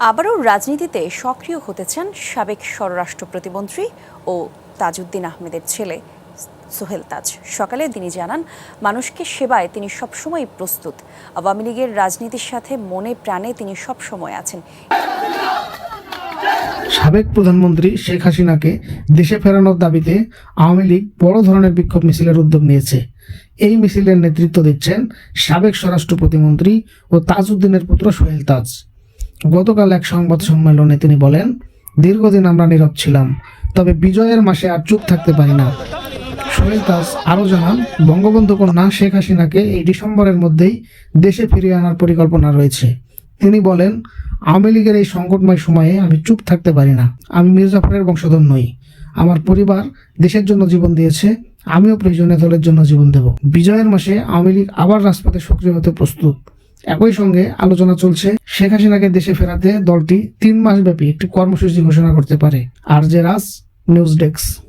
আবারও রাজনীতিতে সক্রিয় হতে চান সাবেক স্বরাষ্ট্র প্রতিমন্ত্রী ও তাজউদ্দিন আহমেদের ছেলে সোহেল তাজ। সকালে তিনি জানান, মানুষকে সেবায় তিনি সবসময় প্রস্তুত। আওয়ামী লীগের রাজনীতির সাথে মনে প্রাণে তিনি সবসময় আছেন। সাবেক প্রধানমন্ত্রী শেখ হাসিনাকে দেশে ফেরানোর দাবিতে আওয়ামী লীগ বড় ধরনের বিক্ষোভ মিছিলের উদ্যোগ নিয়েছে। এই মিছিলের নেতৃত্ব দিচ্ছেন সাবেক স্বরাষ্ট্র প্রতিমন্ত্রী ও তাজউদ্দিনের পুত্র সোহেল তাজ। গতকাল এক সংবাদ সম্মেলনে তিনি বলেন, দীর্ঘদিন আমরা নীরব ছিলাম, তবে বিজয়ের মাসে আর চুপ থাকতে পারি না। সোহেল দাস আরও জানান, বঙ্গবন্ধু কন্যা শেখ হাসিনাকে এই ডিসেম্বরের মধ্যেই দেশে ফিরিয়ে আনার পরিকল্পনা রয়েছে। তিনি বলেন, আওয়ামী লীগের এই সংকটময় সময়ে আমি চুপ থাকতে পারি না। আমি মির্জাফরের বংশধর নই। আমার পরিবার দেশের জন্য জীবন দিয়েছে, আমিও প্রয়োজনে দলের জন্য জীবন দেব। বিজয়ের মাসে আওয়ামী লীগ আবার রাজপথে সক্রিয় হতে প্রস্তুত। একই সঙ্গে আলোচনা চলছে, শেখ হাসিনাকে দেশে ফেরাতে দলটি তিন মাস ব্যাপী একটি কর্মসূচি ঘোষণা করতে পারে। আর জে রাস নিউজ ডেস্ক।